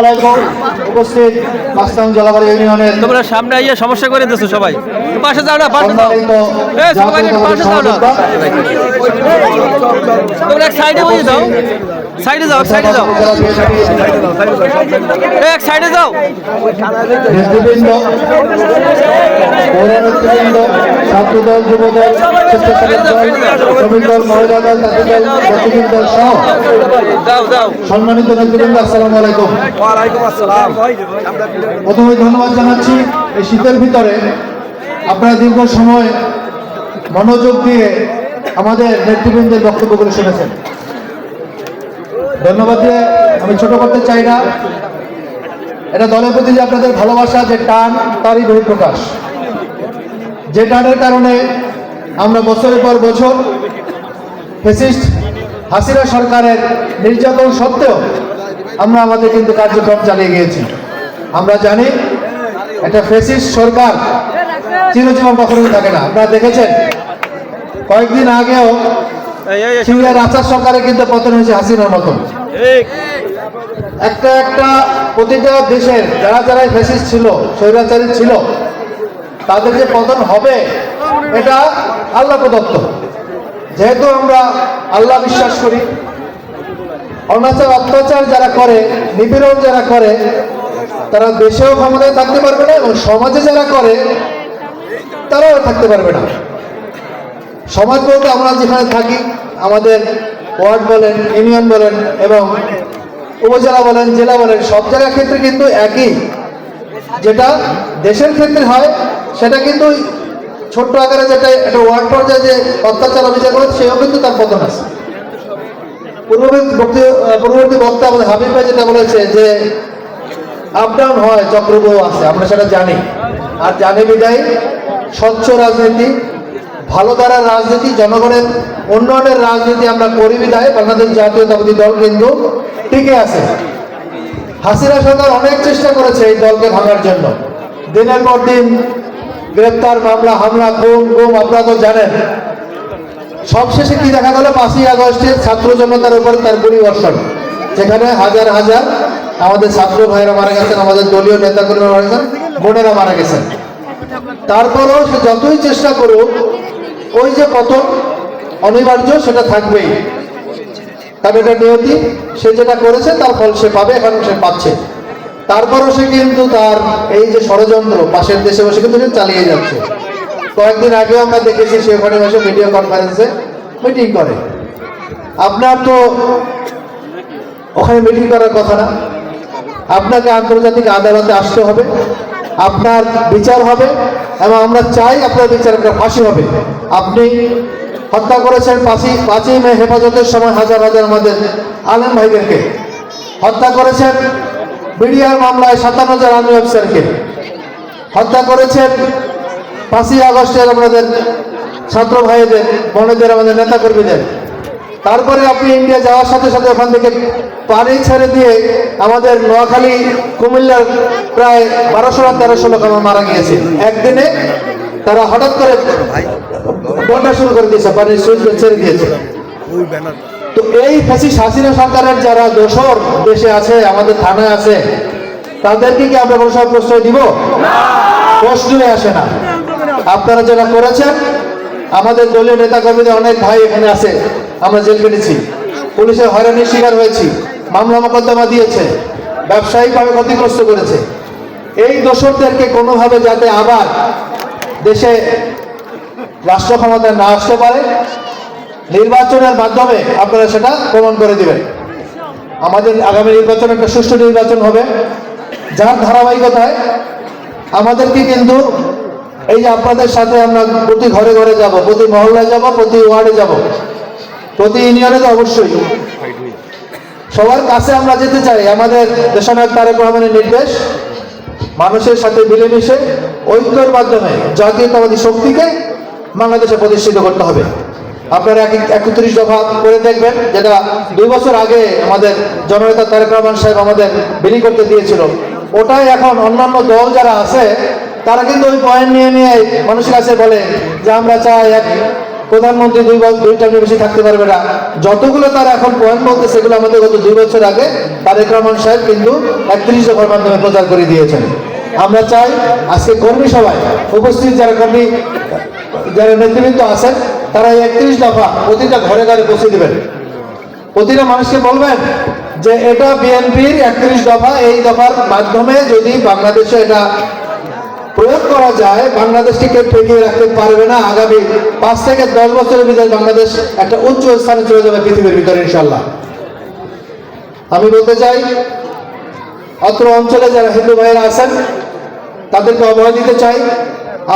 আলাইকুম। উপস্থিত মাস্তান জলাবাড়ি ইউনিয়নের তোমরা সামনে আইয়া সমস্যা করে দিছো সবাই। পাশে যাও না পাশে যাও। সবাই পাশে যাও না। তোমরা এক সাইডে বসে যাও। সাইডে যাও সাইডে যাও। এক সাইডে যাও। ছাত্রদল যুবদল মহিলা দল জাতীয় দল ব্যক্তিগত দল সহ সম্মানিত নেতৃবৃন্দ আসসালামু আলাইকুম। প্রথমে ধন্যবাদ জানাচ্ছি। এই শীতের ভিতরে আপনারা দীর্ঘ সময় মনোযোগ দিয়ে আমাদের নেতৃবৃন্দের বক্তব্যগুলো শুনেছেন। ধন্যবাদ দিয়ে আমি ছোট করতে চাই না। এটা দলের প্রতি যে আপনাদের ভালোবাসা, যে টান, তারই বহিঃপ্রকাশ। যে টানের কারণে আমরা বছরের পর বছর ফেসিস্ট হাসিনা সরকারের নির্যাতন সত্ত্বেও আমরা আমাদের কিন্তু কার্যক্রম চালিয়ে গিয়েছি। আমরা জানি একটা ফেসিস্ট সরকার চিরজীবন কখনো থাকে না। আপনারা দেখেছেন, কয়েকদিন আগেও সিরিয়ার আচার সরকারে কিন্তু পতন হয়েছে হাসিনার মতন একটা একটা প্রতিটা দেশের যারা যারা ফেসিস্ট ছিল স্বৈরাচারী ছিল তাদের যে পতন হবে এটা আল্লাহ প্রদত্ত। যেহেতু আমরা আল্লাহ বিশ্বাস করি অনাচার অত্যাচার যারা করে নিপীড়ন যারা করে তারা দেশেও ক্ষমতায় থাকতে পারবে না এবং সমাজে যারা করে তারাও থাকতে পারবে না। সমাজ বলতে আমরা যেখানে থাকি, আমাদের ওয়ার্ড বলেন, ইউনিয়ন বলেন এবং উপজেলা বলেন, জেলা বলেন, সব জায়গার ক্ষেত্রে কিন্তু একই। যেটা দেশের ক্ষেত্রে হয়, সেটা কিন্তু ছোট্ট আকারে যেটা একটা ওয়ার্ড পর্যায়ে যে অত্যাচার অভিযোগ করে সেও কিন্তু তার পতন আছে। পূর্ববর্তী পূর্ববর্তী বক্তা আমাদের হাবিব ভাই যেটা বলেছে যে আপ ডাউন হয় চক্রব্যূহ আছে, আমরা সেটা জানি। আর জানি বিদায়, স্বচ্ছ রাজনীতি ভালো দ্বারা রাজনীতি, জনগণের উন্নয়নের রাজনীতি আমরা করি বিদায় বাংলাদেশ জাতীয়তাবাদী দল কিন্তু টিকে আছে। হাসিনা সরকার অনেক চেষ্টা করেছে এই দলকে ভাঙার জন্য। দিনের পর দিন গ্রেপ্তার, মামলা, হামলা, খুন, গুম, আপনারা তো জানেন। সবশেষে কি দেখা গেল? পাঁচই আগস্টের ছাত্র জনতার উপর তার গুলি বর্ষণ, যেখানে হাজার হাজার আমাদের ছাত্র ভাইরা মারা গেছেন, আমাদের দলীয় নেতাকর্মীরা মারা গেছেন, বোনেরা মারা গেছেন। তারপরেও সে যতই চেষ্টা করুক ওই যে কত অনিবার্য, সেটা থাকবেই। তার এটা নিয়তি, সে যেটা করেছে, তার ফল সে পাবে, এখন সে পাচ্ছে। তারপরও সে কিন্তু তার এই যে ষড়যন্ত্র, পাশের দেশে বসে কিন্তু চালিয়ে যাচ্ছে। কয়েকদিন আগেও আমরা দেখেছি সে ওখানে বসে ভিডিও কনফারেন্সে মিটিং করে। আপনার তো ওখানে মিটিং করার কথা না। আপনাকে আন্তর্জাতিক আদালতে আসতে হবে। আপনার বিচার হবে এবং আমরা চাই আপনার বিচার ফাঁসি হবে। আপনি হত্যা করেছেন পাঁচই পাঁচই মে হেফাজতের সময় হাজার হাজার আমাদের আলেম ভাইদেরকে। হত্যা করেছেন বিডিআর মামলায় সাতান্ন হাজার আর্মি অফিসারকে। হত্যা করেছেন পাঁচই আগস্টের আমাদের ছাত্র ভাইদের, বোনেদের, আমাদের নেতা কর্মীদের তারপরে আপনি ইন্ডিয়া যাওয়ার সাথে সাথে ওখান থেকে পানি ছেড়ে দিয়ে আমাদের নোয়াখালী কুমিল্লার প্রায় বারোশো না তেরোশো লোক আমার মারা গিয়েছে। একদিনে তারা হঠাৎ করে বন্যা শুরু করে দিয়েছে, পানির সুইচ ছেড়ে দিয়েছে। তো এই ফ্যাসিস হাসিনা সরকারের যারা দোসর দেশে আছে, আমাদের থানায় আছে, তাদেরকে কি আমরা কোনো সময় প্রশ্রয় দিব? প্রশ্নই আসে না। আপনারা যারা করেছেন, আমাদের দলীয় নেতা কর্মীদের অনেক ভাই এখানে আছে। আমরা জেল কেটেছি পুলিশের হয়রানির শিকার হয়েছি। মামলা মোকদ্দমা দিয়েছে। ব্যবসায়িকভাবে ক্ষতিগ্রস্ত করেছে। এই দোষরদেরকে কোনোভাবে যাতে আবার দেশে রাষ্ট্র ক্ষমতায় না আসতে পারে, নির্বাচনের মাধ্যমে আপনারা সেটা প্রমাণ করে দিবেন। আমাদের আগামী নির্বাচন একটা সুষ্ঠু নির্বাচন হবে। যার ধারাবাহিকতায় আমাদেরকে কিন্তু এই যে আপনাদের সাথে আমরা প্রতি ঘরে ঘরে যাব, প্রতি মহল্লায় যাব, প্রতি ওয়ার্ডে যাব প্রতি ইউনিয়নে তো অবশ্যই। সবার কাছে আমরা যেতে চাই, আমাদের দেশনায়ক তারেক রহমানের নির্দেশ, মানুষের সাথে মিলেমিশে, ঐক্যের মাধ্যমে জাতীয়তাবাদী শক্তিকে বাংলাদেশে প্রতিষ্ঠিত করতে হবে। আপনারা এক একত্রিশ দফা করে দেখবেন, যেটা দুই বছর আগে আমাদের জননেতা তারেক রহমান সাহেব আমাদের বিলি করতে দিয়েছিল। ওটাই এখন অন্যান্য দল যারা আছে, তারা কিন্তু ওই পয়েন্ট নিয়ে নিয়ে মানুষের কাছে বলে যে আমরা চাই এক প্রধানমন্ত্রী দুই বছর, দুই টার্মে বেশি থাকতে পারবে না। যতগুলো তার এখন পয়েন্ট বলতে সেগুলো আমাদের গত দুই বছর আগে তারেক রহমান সাহেব কিন্তু একত্রিশ দফার মাধ্যমে প্রচার করে দিয়েছেন। আমরা চাই আজকে কর্মী সভায় উপস্থিত যারা কর্মী, যারা নেতৃবৃন্দ আছেন, তারা একত্রিশ দফা প্রতিটা ঘরে ঘরে পৌঁছে দেবেন। প্রতিটা মানুষকে বলবেন যে এটা বিএনপির একত্রিশ দফা, এই দফার মাধ্যমে যদি বাংলাদেশে এটা প্রয়োগ করা যায়, বাংলাদেশকে কেউ রাখতে পারবে না। আগামী পাঁচ থেকে দশ বছরের ভিতরে বাংলাদেশ একটা উচ্চ স্থানে চলে যাবে পৃথিবীর ভিতরে ইনশাল্লাহ আমি বলতে চাই, অত্র অঞ্চলে যারা হিন্দু ভাইয়েরা আছেন, তাদেরকে অভয় দিতে চাই।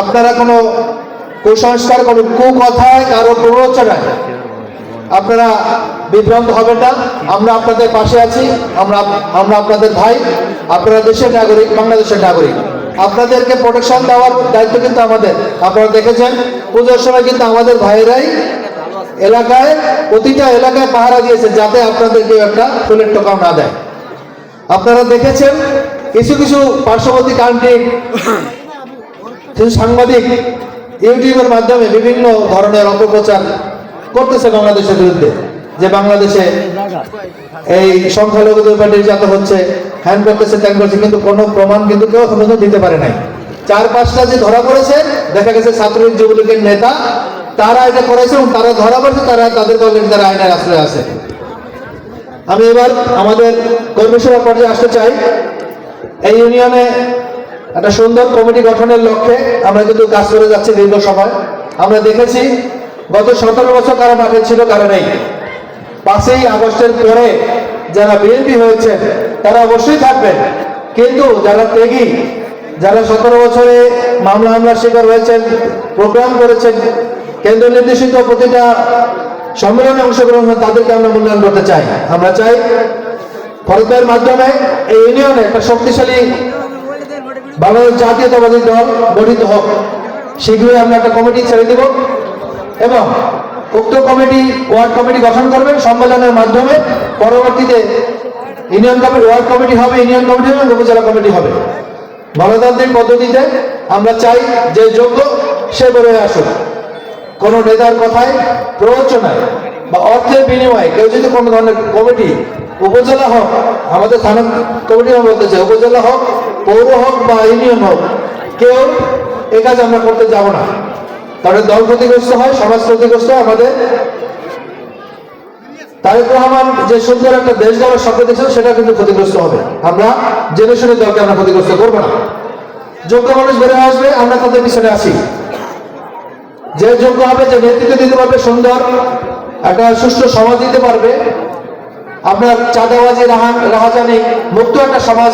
আপনারা কোনো কুসংস্কার, কোনো কুকথায়, কারও প্ররোচনায় আপনারা বিভ্রান্ত হবেন না। আমরা আপনাদের পাশে আছি, আমরা আমরা আপনাদের ভাই, আপনারা দেশের নাগরিক, বাংলাদেশের নাগরিক। আপনাদেরকে প্রোটেকশন দেওয়ার দায়িত্ব কিন্তু আমাদের। আপনারা দেখেছেন, পুজোর সময় কিন্তু আমাদের ভাইয়েরাই এলাকায়, প্রতিটা এলাকায় পাহারা দিয়েছে যাতে আপনাদেরকে একটা ফুলের টোকাও না দেয়। আপনারা দেখেছেন, কিছু কিছু পার্শ্ববর্তী কান্ট্রি কিছু সাংবাদিক ইউটিউবের মাধ্যমে বিভিন্ন ধরনের অপপ্রচার করতেছে বাংলাদেশের বিরুদ্ধে, যে বাংলাদেশে এই সংখ্যালঘুদের উপর নির্যাতন হচ্ছে হ্যান করতেছে ত্যাগ করছে, কিন্তু কোনো প্রমাণ কিন্তু কেউ পর্যন্ত দিতে পারে নাই। চার পাঁচটা যে ধরা পড়েছে, দেখা গেছে ছাত্রলীগ যুবলীগের নেতা, তারা এটা করেছে এবং তারা ধরা পড়েছে, তারা তাদের অলরেডি তারা আইনের আশ্রয় আছে। আমি এবার আমাদের কর্মী সভা পর্যায়ে আসতে চাই। এই ইউনিয়নে একটা সুন্দর কমিটি গঠনের লক্ষ্যে আমরা কিন্তু কাজ করে যাচ্ছি দীর্ঘ সময়। আমরা দেখেছি, গত সতেরো বছর কারা মাঠে ছিল, কারা নেই। পাঁচই আগস্টের পরে যারা বিএনপি হয়েছে, তারা অবশ্যই থাকবেন। কিন্তু যারা ত্যাগী, যারা সতেরো বছরে মামলা হামলার শিকার হয়েছেন, প্রোগ্রাম করেছেন, কেন্দ্র নির্দেশিত প্রতিটা সম্মেলনে অংশগ্রহণ তাদেরকে আমরা মূল্যায়ন করতে চাই। আমরা চাই ফরদের মাধ্যমে এই ইউনিয়নে একটা শক্তিশালী বাংলাদেশ জাতীয়তাবাদী দল গঠিত হোক। শীঘ্রই আমরা একটা কমিটি ছেড়ে দেব এবং উক্ত কমিটি, ওয়ার্ড কমিটি গঠন করবেন সম্মেলনের মাধ্যমে। পরবর্তীতে ইউনিয়ন কমিটি, ওয়ার্ড কমিটি হবে, ইউনিয়ন কমিটি হবে, উপজেলা কমিটি হবে। গণতান্ত্রিক পদ্ধতিতে আমরা চাই যে যোগ্য সে বেরোয় আসুক। কোনো নেতার কথায় প্ররোচনায় বা অর্থের বিনিময়ে কেউ যদি কোনো ধরনের কমিটি, উপজেলা হোক, আমাদের থানা কমিটি বলতে চাই, উপজেলা হোক, পৌর হোক বা ইউনিয়ন হোক, কেউ এ কাজ আমরা করতে যাব না। তাহলে দল ক্ষতিগ্রস্ত হয়, সমাজ ক্ষতিগ্রস্ত হয়, আমাদের তারেক রহমান যে সুন্দর একটা দেশ গড়ার স্বপ্ন দেখছেন, সেটা কিন্তু ক্ষতিগ্রস্ত হবে। আমরা জেনে শুনে দলকে আমরা ক্ষতিগ্রস্ত করব না। যোগ্য মানুষ বেড়ে আসবে, আমরা তাদের পিছনে আছি। যে যোগ্য হবে, যে নেতৃত্ব দিতে পারবে, সুন্দর একটা সুষ্ঠু সমাজ দিতে পারবে। আপনার চাঁদাবাজি, রাহান, রাহাজানি মুক্ত একটা সমাজ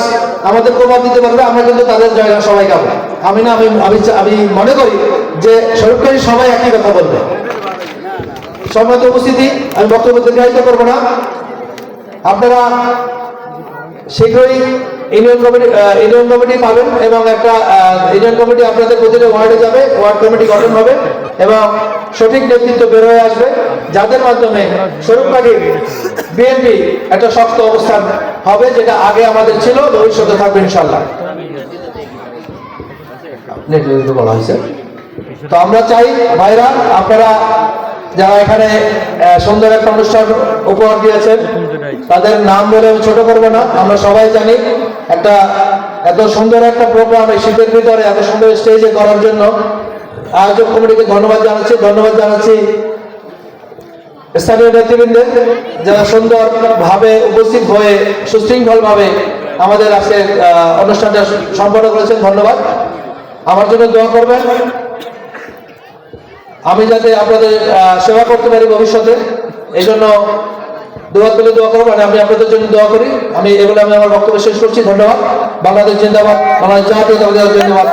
আমাদের প্রভাব দিতে পারবে, আমরা কিন্তু তাদের জায়গা সবাই গাবো আমি না আমি আমি মনে করি যে সরকারি সবাই একই কথা বলবে। সম্মত উপস্থিতি আমি বক্তব্য দীর্ঘায়িত করব না। আপনারা শীঘ্রই ইউনিয়ন কমিটি ইউনিয়ন কমিটি পাবেন এবং একটা ইউনিয়ন কমিটি আপনাদের প্রতিটা ওয়ার্ডে যাবে ওয়ার্ড কমিটি গঠন হবে এবং সঠিক নেতৃত্ব বের হয়ে আসবে যাদের মাধ্যমে স্বরূপকাঠি বিএনপি একটা শক্ত অবস্থান হবে যেটা আগে আমাদের ছিল ভবিষ্যতে থাকবে ইনশাল্লাহ নেতৃত্ব বলা হয়েছে। তো আমরা চাই, ভাইরা, আপনারা যারা এখানে সুন্দর একটা অনুষ্ঠান উপহার দিয়েছেন, তাদের নাম বলে ছোট করব না, আমরা সবাই জানি একটা এত সুন্দর একটা প্রোগ্রাম এই শীতের ভিতরে, এত সুন্দর স্টেজে করার জন্য আয়োজক কমিটিকে ধন্যবাদ জানাচ্ছি ধন্যবাদ জানাচ্ছি স্থানীয় নেতৃবৃন্দের যারা সুন্দর ভাবে উপস্থিত হয়ে সুশৃঙ্খল ভাবে আমাদের আজকে অনুষ্ঠানটা সম্পন্ন করেছেন, ধন্যবাদ। আমার জন্য দোয়া করবেন। আমি যাতে আপনাদের সেবা করতে পারি ভবিষ্যতে, এই জন্য দোয়া তুলে দোয়া করব আমি আপনাদের জন্য দোয়া করি। আমি এগুলো আমি আমার বক্তব্য শেষ করছি। ধন্যবাদ। বাংলাদেশ জিন্দাবাদ। বাংলাদেশ জাতীয় ধন্যবাদ।